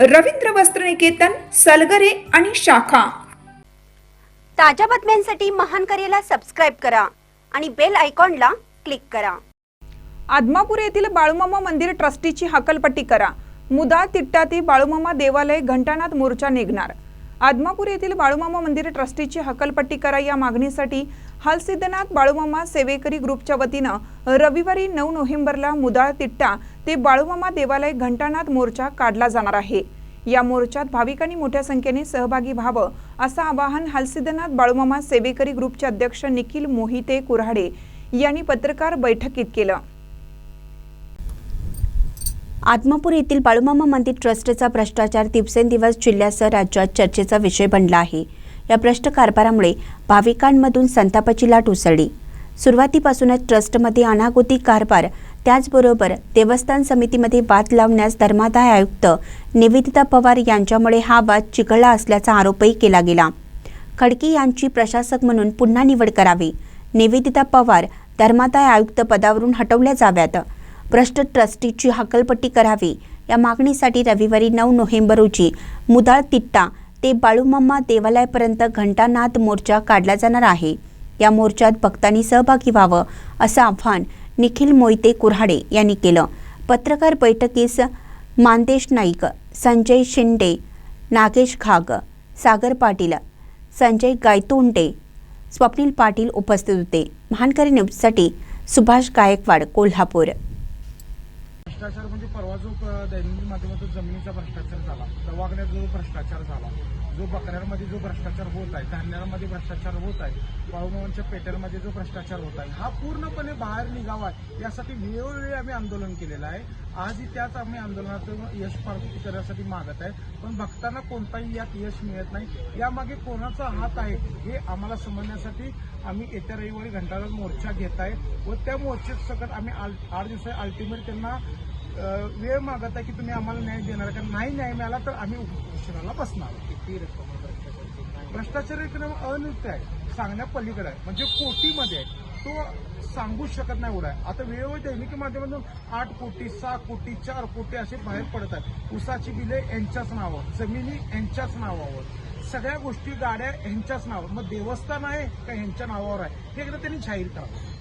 रवींद्र वस्त्रनिकेतन सलगरे आणि शाखा. ताज्या बातम्यांसाठी महान करेला सबस्क्राईब करा आणि बेल आयकॉनला क्लिक करा. आदमापूर येथील बाळूमामा मंदिर ट्रस्टीची हकलपट्टी करा. मुदा तिट्टा ते बाळूमामा देवालय घंटानाथ मोर्चा निघणार. आदमापूर येथील बाळूमामा मंदिर ट्रस्टीची हकलपट्टी करा या मागणीसाठी हलसिद्धनाथ बाळूमामा सेवेकरी ग्रुपच्या वतीनं रविवारी नऊ नोव्हेंबरला मुदाळ तिट्टा ते बाळूमामा देवालय घंटानाथ मोर्चा काढला जाणार आहे. या मोर्चात भाविकांनी मोठ्या संख्येने सहभागी व्हावं असं आवाहन हालसिद्धनाथ बाळूमामा सेवेकरी ग्रुपचे अध्यक्ष निखिल मोहिते कुऱ्हाडे यांनी पत्रकार बैठकीत केलं. आत्मापूर येथील बाळूमामा मंदिर ट्रस्टचा भ्रष्टाचार दिवसेंदिवस जिल्ह्यासह राज्यात चर्चेचा विषय बनला आहे. या भ्रष्ट कारभारामुळे भाविकांमधून संतापाची लाट उसळली. सुरुवातीपासूनच ट्रस्टमध्ये अनागोती कारभार त्याचबरोबर देवस्थान समितीमध्ये वाद लावण्यास धर्मादाय आयुक्त निवेदिता पवार यांच्यामुळे हा वाद चिघळला असल्याचा आरोपही केला गेला. खडकी यांची प्रशासक म्हणून पुन्हा निवड करावी. निवेदिता पवार धर्मादाय आयुक्त पदावरून हटवल्या जाव्यात. भ्रष्ट ट्रस्टीची हकलपट्टी करावी. या मागणीसाठी रविवारी नऊ नोव्हेंबर रोजी मुदाळ तिट्टा ते बाळूमामा देवालयापर्यंत घंटानाद मोर्चा काढला जाणार आहे. या मोर्चात भक्तांनी सहभागी व्हावं असं आव्हान निखिल मोहिते कुऱ्हाडे यांनी केलं. पत्रकार बैठकीस मानदेश नाईक संजय शिंदे नागेश खाग सागर पाटील संजय गायतोंडे स्वप्नील पाटील उपस्थित होते. महानकरी न्यूजसाठी सुभाष गायकवाड कोल्हापूर. भ्रष्टाचार म्हणजे परवा जो दैनंदिन माध्यमातून जमिनीचा भ्रष्टाचार झाला दवाखान्यात जो भ्रष्टाचार झाला जो बकऱ्यांमध्ये जो भ्रष्टाचार होत आहे धान्यांमध्ये भ्रष्टाचार होत आहे बाळूमावांच्या पेट्यांमध्ये जो भ्रष्टाचार होत आहे हा पूर्णपणे बाहेर निघावा यासाठी वेळोवेळी आम्ही आंदोलन केलेलं आहे. आजही त्याच आम्ही आंदोलनातून यश प्राप्त करण्यासाठी मागत आहे. पण भक्तांना कोणताही यात यश मिळत नाही. यामागे कोणाचा हात आहे हे आम्हाला समजण्यासाठी आम्ही येत्या रविवारी घंटाला मोर्चा घेत आहे व त्या मोर्चेत सकट आम्ही आल- आठ दिवस अल्टिमेट त्यांना वेळ मागत आहे की तुम्ही आम्हाला न्याय देणार कारण नाही न्याय मिळाला तर आम्ही उपोषणाला बसणार. किती रक्कम भ्रष्टाचार एकदम अनित्य आहे. सांगण्या पलीकडे आहे. म्हणजे कोटीमध्ये आहे. तो सांगूच शकत नाही आहे. आता वेळोवेळी दैनिक माध्यमातून आठ कोटी सहा कोटी चार कोटी असे बाहेर पडत आहेत. उसाची बिले यांच्याच नावावर जमिनी यांच्याच नावावर सगळ्या गोष्टी गाड्या यांच्याच नावावर. मग देवस्थान आहे का यांच्या नावावर आहे? हे एकदा त्यांनी जाहीर करावं